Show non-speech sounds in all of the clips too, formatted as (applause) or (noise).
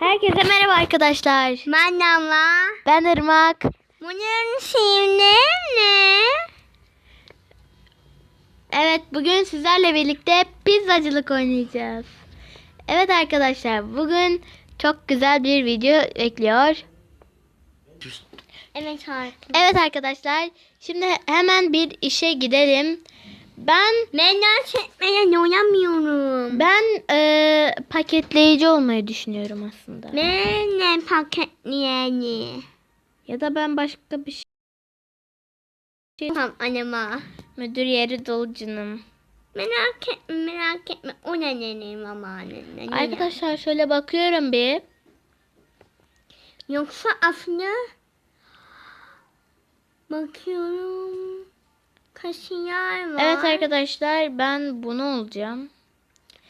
Herkese merhaba arkadaşlar. Ben Damla. Ben Irmak. Bunun şimdi ne? Evet bugün sizlerle birlikte pizzacılık oynayacağız. Evet arkadaşlar bugün çok güzel bir video bekliyor. Evet. Evet arkadaşlar şimdi hemen bir işe gidelim. Ben Merak etmeden oynamıyorum. ben eee, paketleyici olmayı düşünüyorum aslında. Ben ne paketleyeni? Ya da ben başka bir şey Tamam anama. müdür yeri dolucunum. Merak etme merak etme. O ne deneyim ama anne. Arkadaşlar şöyle bakıyorum bir. Yoksa aslında bakıyorum. Kasiyer var. Evet arkadaşlar ben bunu olacağım.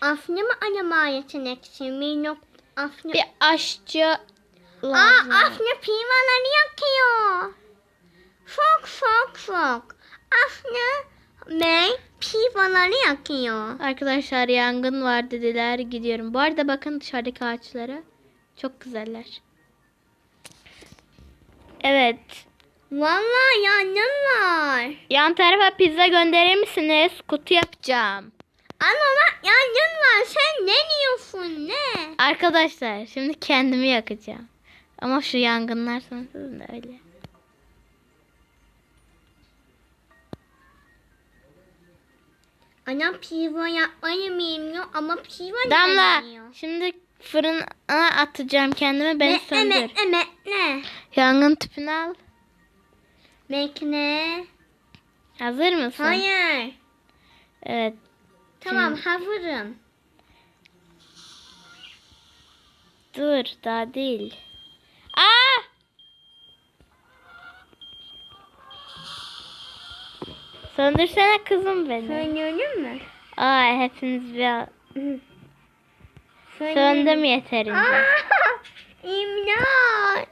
Aslında mı anama yeteneksin? Bir yok. Aslında. Bir aşçı Aa lazım. aslında pimaları yakıyor. Çok çok çok. Aslında ben pimaları yakıyor. Arkadaşlar yangın var dediler gidiyorum. Bu arada bakın dışarıdaki ağaçlara. Çok güzeller. Evet. Vallahi yangın var. Yan tarafa pizza gönderir misiniz? Kutu yapacağım. Ama bak yangın var. Sen ne diyorsun ne? Arkadaşlar şimdi kendimi yakacağım. Ama şu yangınlar sonsuz da öyle. Anam piva yapmayı bilmiyor ama piva Damla denemiyor. şimdi fırına atacağım kendimi Bekle söndür. Yangın tüpünü al. Bekle. Hazır mısın? Hayır. Evet. Tamam hazırım. Dur daha değil. Aa! Söndürsene kızım beni. Söndürdün mü? Aa hepiniz bir söndüm yeterince. Aa, İmdat.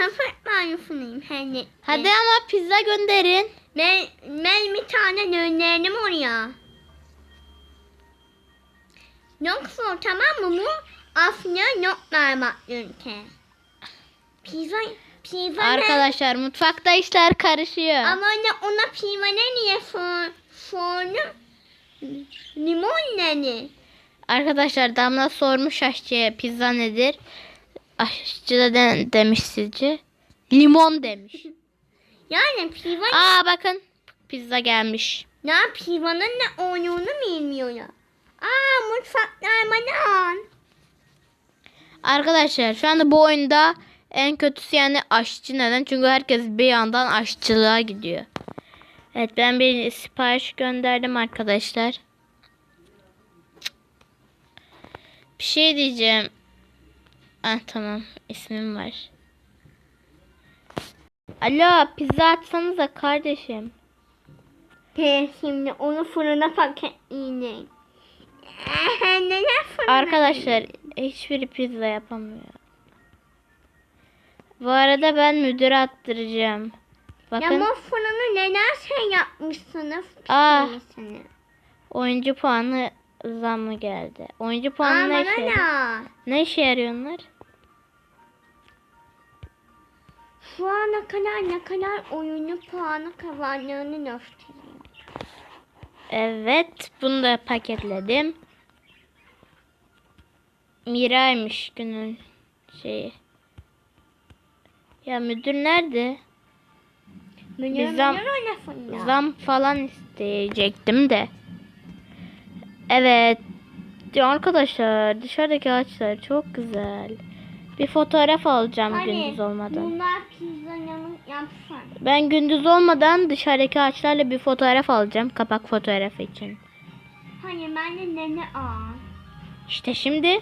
Kapatma yüzüneyim hani. Hadi ama pizza gönderin. Ben, ben bir tane gönderdim oraya. Yoksa tamam mı bu? Aslında notlar bakıyorum ki. Pizza, pizza ne? Arkadaşlar mutfakta işler karışıyor. Ama ne ona pizza ne niye sor, sordum? Limon ne? Arkadaşlar Damla sormuş aşçıya pizza nedir? Aşçı da de- demiş sizce. Limon demiş. (laughs) Yani pizza Aa bakın pizza gelmiş. Ya pivanın ne olduğunu bilmiyor. Aa mutfaklar bana. Arkadaşlar şu anda bu oyunda en kötüsü yani aşçı neden? Çünkü herkes bir yandan aşçılığa gidiyor. Evet ben bir sipariş gönderdim arkadaşlar. Bir şey diyeceğim. Ah tamam ismim var. Alo pizza atsanıza kardeşim. He, şimdi onu fırına paketleyeceğim. (laughs) Neden fırına? Arkadaşlar hiçbiri pizza yapamıyor. Bu arada ben müdüre attıracağım. Ya Bakın bu fırını neden şey yapmışsınız? Aa. Pişirmişsiniz. oyuncu puanı zammı geldi. Oyuncu Aa puanı ne işe yarıyor? ne? İşe yarıyor onlar? Şu ana kadar ne kadar oyunu puanı kazandığını gösteriyor. Evet bunu da paketledim. Miraymış günün şeyi. Ya müdür nerede? Müdür zam- müdür. Zam falan isteyecektim de. Evet. Arkadaşlar dışarıdaki ağaçlar çok güzel. Bir fotoğraf alacağım Hani gündüz olmadan. Bunlar pizzanın yapsın. Ben gündüz olmadan dışarıdaki ağaçlarla bir fotoğraf alacağım. Kapak fotoğrafı için. Hani ben de nene al. İşte şimdi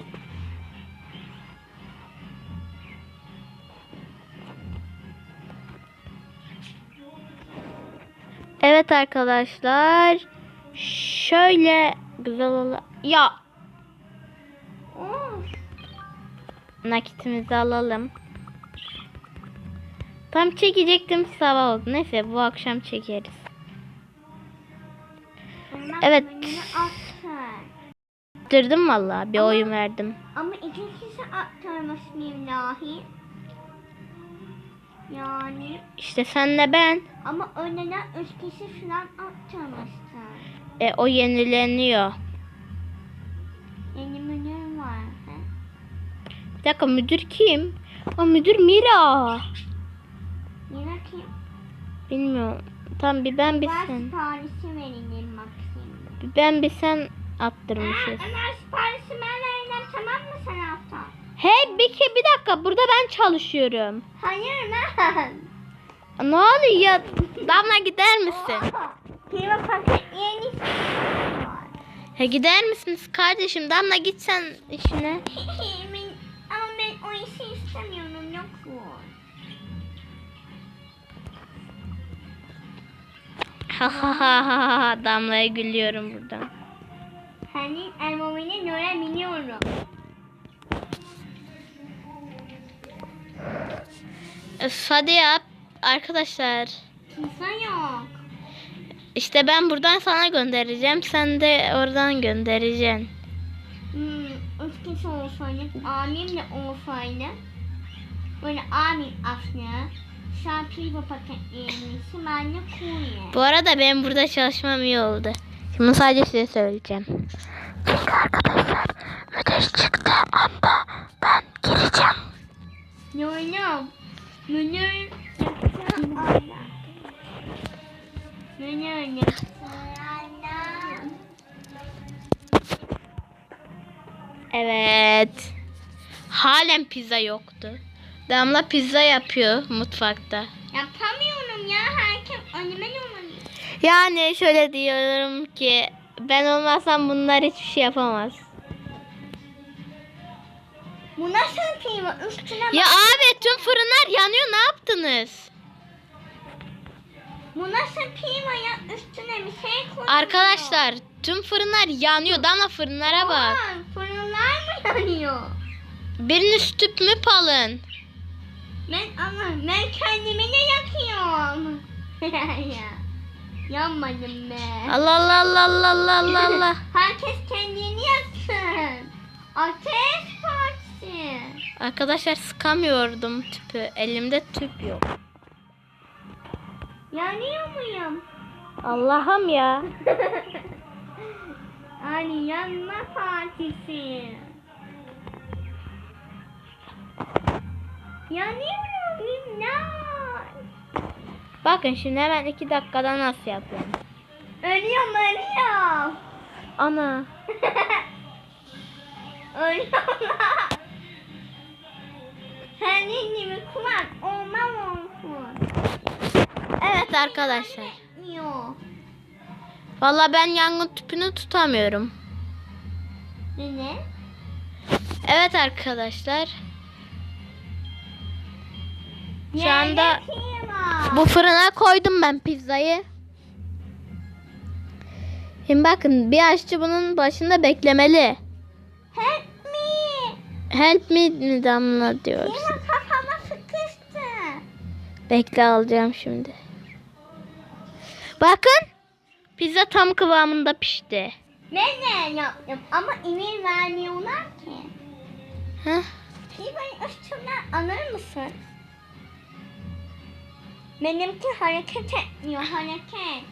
Evet arkadaşlar. Şöyle güzel ola... Ya nakitimizi alalım. Tam çekecektim sabah oldu. Neyse bu akşam çekeriz. Evet. Attırdım vallahi bir oyun verdim. Ama ikincisi aktarmasın ilahi. Yani İşte senle ben. ama önceden üç kişi falan aktarmasın. E, o yenileniyor. Yeni menü var. He? Bir dakika müdür kim? O müdür Mira. Yine ki Bilmiyorum. Tamam bir ben bir sen. siparişi verelim maksimum. Bir ben bir sen attırmışız. Ömer siparişi ben vereceğim tamam mı sen hafta? Hey bir, bir dakika burada ben çalışıyorum. Hayır ben. Ne oluyor? Damla gider misin? Kıyma paket yeni. He gider misiniz kardeşim? Damla git sen işine. Ben- Ama ben o işi istemiyorum yok bu. Ha ha ha ha. Damlaya gülüyorum buradan. Senin elmamını görebiliyorum. E, Hadi yap arkadaşlar. Kimse yok. İşte ben buradan sana göndereceğim. Sen de oradan göndereceksin. Hmm, kişi olsaydı, abim de olsaydı. Böyle abim aslında. Şarkıyı bu paketleyebilirsin. Ben de. Bu arada benim burada çalışmam iyi oldu. Şimdi sadece size söyleyeceğim. Çünkü arkadaşlar müdür çıktı anda ben gireceğim. Yoylum. Müdür yapacağım aynen. Evet. Halen pizza yoktu. Damla pizza yapıyor mutfakta. Yapamıyorum ya. Herkes önüme dolanıyor. Yani şöyle diyorum ki ben olmazsam bunlar hiçbir şey yapamaz. Bu nasıl kıyma? Üstüne Ya abi tüm fırınlar yanıyor ne yaptınız? Bu nasıl kıyma ya? Üstüne bir şey koyuyor. Arkadaşlar tüm fırınlar yanıyor. Damla fırınlara bak. Aman, Fırınlar mı yanıyor? Biriniz tüp mü alın? Ben ama ben kendimi de yakıyorum. (laughs) ya. Yanmadım be. Allah Allah Allah Allah Allah Allah Allah. (laughs) Herkes kendini yaksın. Ateş partisi. Arkadaşlar sıkamıyordum tüpü. Elimde tüp yok. Yanıyor muyum? Allah'ım ya. (laughs) Hani yanma partisi. Yanıyorum imdat. Bakın şimdi hemen iki dakikada nasıl yapıyorum. Ölüyorum ölüyorum. Ana. (laughs) ölüyorum. (laughs) Senin gibi kulak olmam arkadaşlar. Yok. Vallahi ben yangın tüpünü tutamıyorum. Ne? Evet arkadaşlar. Şu anda bu fırına koydum ben pizzayı. Şimdi bakın bir aşçı bunun başında beklemeli. Help me. Help me mi damla diyor. Kıyma kafama sıkıştı. Bekle alacağım şimdi. Bakın. Pizza tam kıvamında pişti. Ben de yaptım ama emir vermiyorlar ki. Heh. Pizzayı üstünden alır mısın? Benimki hareket etmiyor hareket.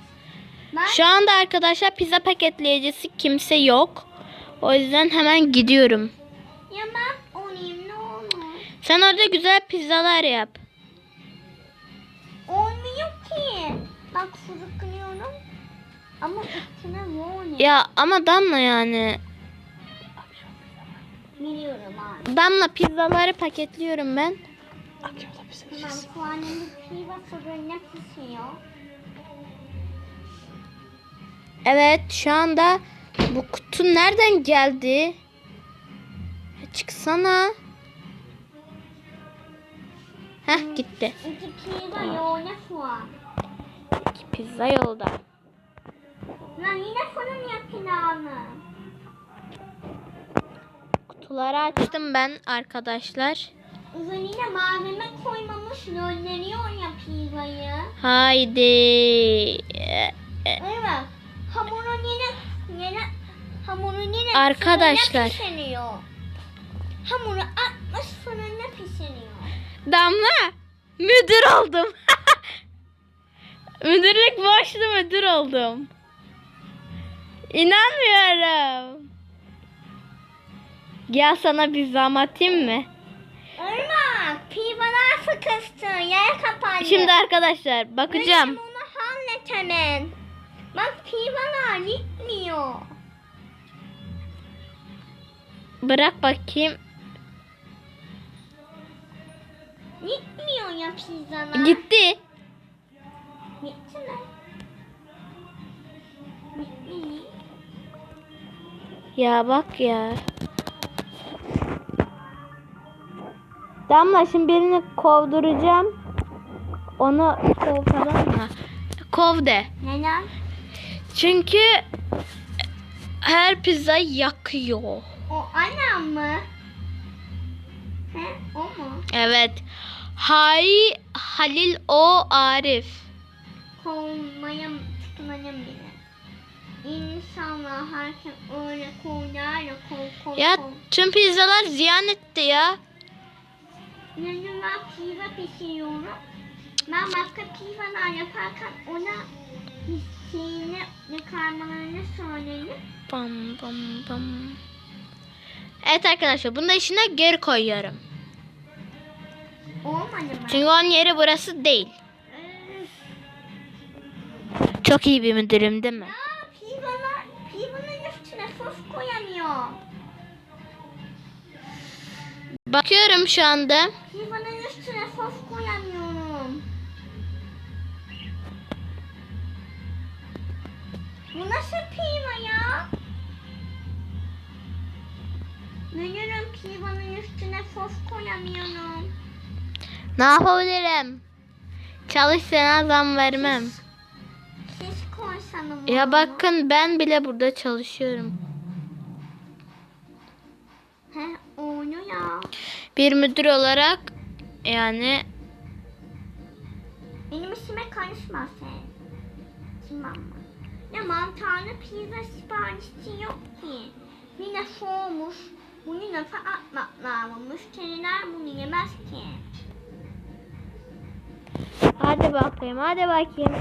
Ben Şu anda arkadaşlar pizza paketleyicisi kimse yok. O yüzden hemen gidiyorum. ya ben olayım ne olur. Sen orada güzel pizzalar yap. Sürüklüyorum. Ama üstüne ne Ya ama Damla yani. Biliyorum abi. Damla pizzaları paketliyorum ben. Tamam şu an bir pizza fırında pişiyor. Evet şu anda bu kutu nereden geldi? Çıksana. Heh gitti. İki pizza yolda şu an. İki pizza yolda. Lan yine fırın yakın abi. Kutuları açtım ben arkadaşlar. Üzerine malzeme koymamış gönderiyor ya pizzayı. Haydi. Evet. Hamurun yine yine Hamuru yine Arkadaşlar. pişiriyor. Hamuru atmış fırında pişiriyor. Damla müdür oldum. Müdürlük boşlu müdür oldum. İnanmıyorum. Gel sana bir zam atayım mı? Irmak, pivalar sıkıştı. Yer kapandı. Şimdi arkadaşlar bakacağım. Benim onu hallet hemen. Bak pivalar gitmiyor. Bırak bakayım. Gitmiyor ya pizzalar. Gitti. Gitti mi? Gitti. Ya bak ya. Damla şimdi birini kovduracağım. Onu kov tamam mı? Kov de. Neden? Çünkü her pizza yakıyor. O anam mı? He, o mu? Evet. Hay Halil o Arif. Kovmaya tutunayım bile. İnşallah herkes öyle koyar ya kov kov Ya kov. tüm pizzalar ziyan etti ya. Yani ben pizza pişiriyorum. Ben başka pizzalar yaparken ona şeyini ne karmalarını söylerim. Bam bam bam. Evet arkadaşlar bunu da içine geri koyuyorum. Olmadı mı? Çünkü onun yeri burası değil. Çok iyi bir müdürüm değil mi? Ya pizzalar, pizzanın üstüne sos koyamıyor. Bakıyorum şu anda. Pizzanın üstüne sos koyamıyorum. Bu nasıl pizza ya? Müdürüm pizzanın üstüne sos koyamıyorum. Ne yapabilirim? Çalış sana zam vermem. Koysanız Ya bakın ben bile burada çalışıyorum. He onu ya. Bir müdür olarak yani Benim işime karışma sen. Tamam mı? Ya mantarlı pizza siparişi yok ki. Yine soğumuş. Bunu nasıl atmak lazım? Müşteriler bunu yemez ki. hadi bakayım hadi bakayım.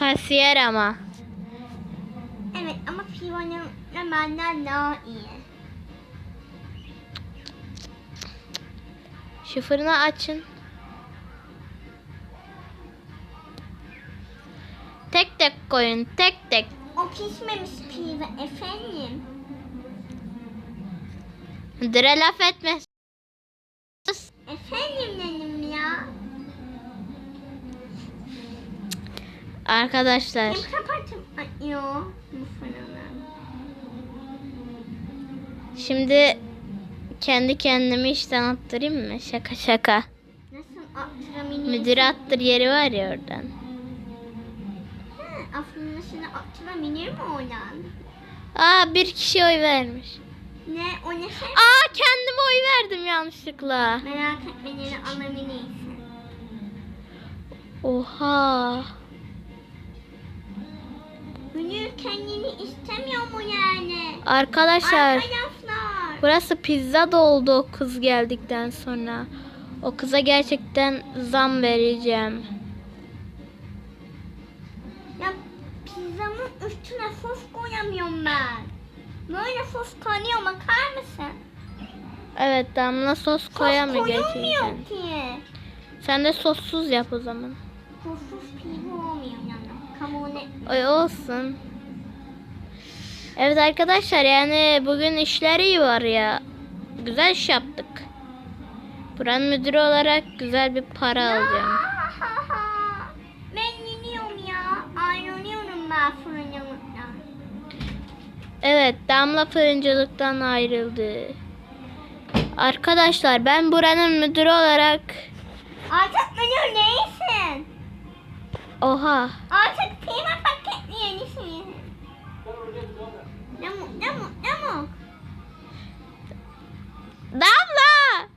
Kasiyer ama. Evet ama da benden daha iyi. Şu fırını açın. Tek tek koyun tek tek. O pişmemiş pizza efendim. Müdüre laf etme. Efendim dedim ya. Arkadaşlar şimdi kendi kendimi işten attırayım mı? Şaka şaka. Nasıl? Müdür attır yeri var ya oradan. Aslında seni attırabilir mi oradan? Aa bir kişi oy vermiş. Ne o ne şey? Aa kendime oy verdim yanlışlıkla. Merak etme beni alabilirsin. Oha. Kendini istemiyor mu yani? Arkadaşlar Arkadaşlar. burası pizza doldu o kız geldikten sonra. O kıza gerçekten zam vereceğim. Ya pizzamın üstüne sos koyamıyorum ben. Böyle sos koyuyor bakar mısın? Evet damla sos Sos koyamıyor gerçekten. ki. Sen de sossuz yap o zaman. Sossuz pizza olmuyor yani. Kabul et. Oy olsun. Evet arkadaşlar yani bugün işleri iyi var ya. Güzel iş yaptık. Buranın müdürü olarak güzel bir para alacağım. (laughs) ben yeniyorum ya. Ayrılıyorum ben fırıncılıktan. Evet Damla fırıncılıktan ayrıldı. Arkadaşlar ben buranın müdürü olarak Artık müdür değilsin. oha Damla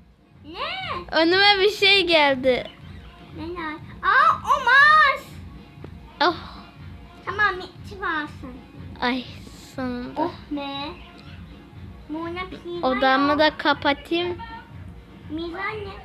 Ne? önüme bir şey geldi. Neler? Aa olmaz. Oh. Tamam bitti varsın. Ay sonunda. Oh be. Mona Odamı da kapatayım. Pizza ne?